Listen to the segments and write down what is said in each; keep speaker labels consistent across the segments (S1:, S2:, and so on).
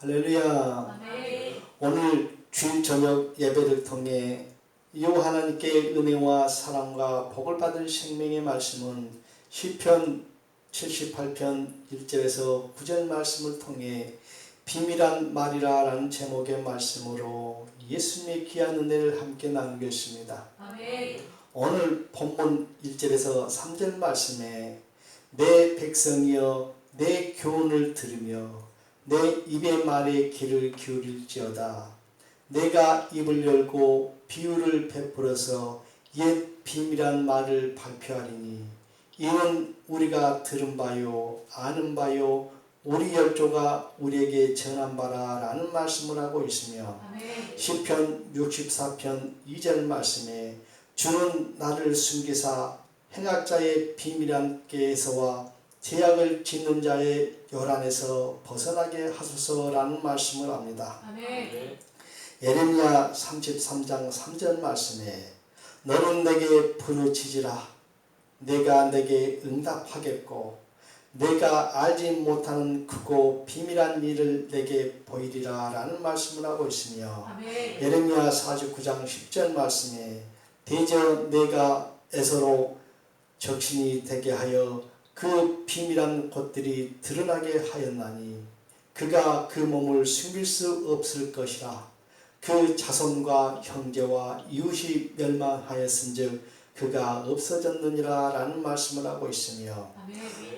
S1: 할렐루야.
S2: 아멘.
S1: 오늘 주일 저녁 예배를 통해 요 하나님께 은혜와 사랑과 복을 받을 생명의 말씀은 시편 78편 1절에서 9절 말씀을 통해 비밀한 말이라라는 제목의 말씀으로 예수님의 귀한 은혜를 함께 나누겠습니다.
S2: 아멘.
S1: 오늘 본문 1절에서 3절 말씀에 내 백성이여 내 교훈을 들으며 내 입의 말에 귀를 기울일지어다 내가 입을 열고 비유를 베풀어서 옛 비밀한 말을 발표하리니 이는 우리가 들은 바요 아는 바요 우리 열조가 우리에게 전한 바라 라는 말씀을 하고 있으며. 시편 64편 2절 말씀에 주는 나를 숨기사 행악자의 비밀한 께에서와 제약을 짓는 자의 요란에서 벗어나게 하소서라는 말씀을 합니다.
S2: 아멘.
S1: 예레미야 33장 3절 말씀에 너는 내게 부르짖으라 내가 내게 응답하겠고 내가 알지 못하는 크고 비밀한 일을 내게 보이리라 라는 말씀을 하고 있으며
S2: 아멘.
S1: 예레미야 49장 10절 말씀에 대저 내가 에서로 적신이 되게 하여 그 비밀한 것들이 드러나게 하였나니 그가 그 몸을 숨길 수 없을 것이라 그 자손과 형제와 이웃이 멸망하였은즉 그가 없어졌느니라 라는 말씀을 하고 있으며.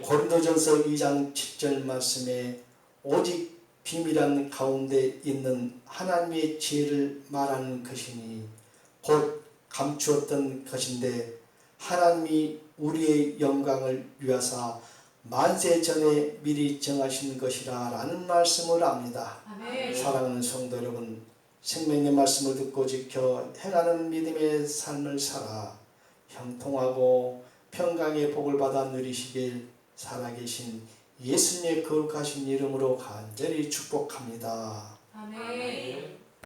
S1: 고린도전서 2장 7절 말씀에 오직 비밀한 가운데 있는 하나님의 지혜를 말하는 것이니 곧 감추었던 것인데 하나님이 우리의 영광을 위하사 만세 전에 미리 정하신 것이라 라는 말씀을 합니다.
S2: 아멘.
S1: 사랑하는 성도 여러분 생명의 말씀을 듣고 지켜 행하는 믿음의 삶을 살아 형통하고 평강의 복을 받아 누리시길 살아계신 예수님의 거룩하신 이름으로 간절히 축복합니다.
S2: 아멘.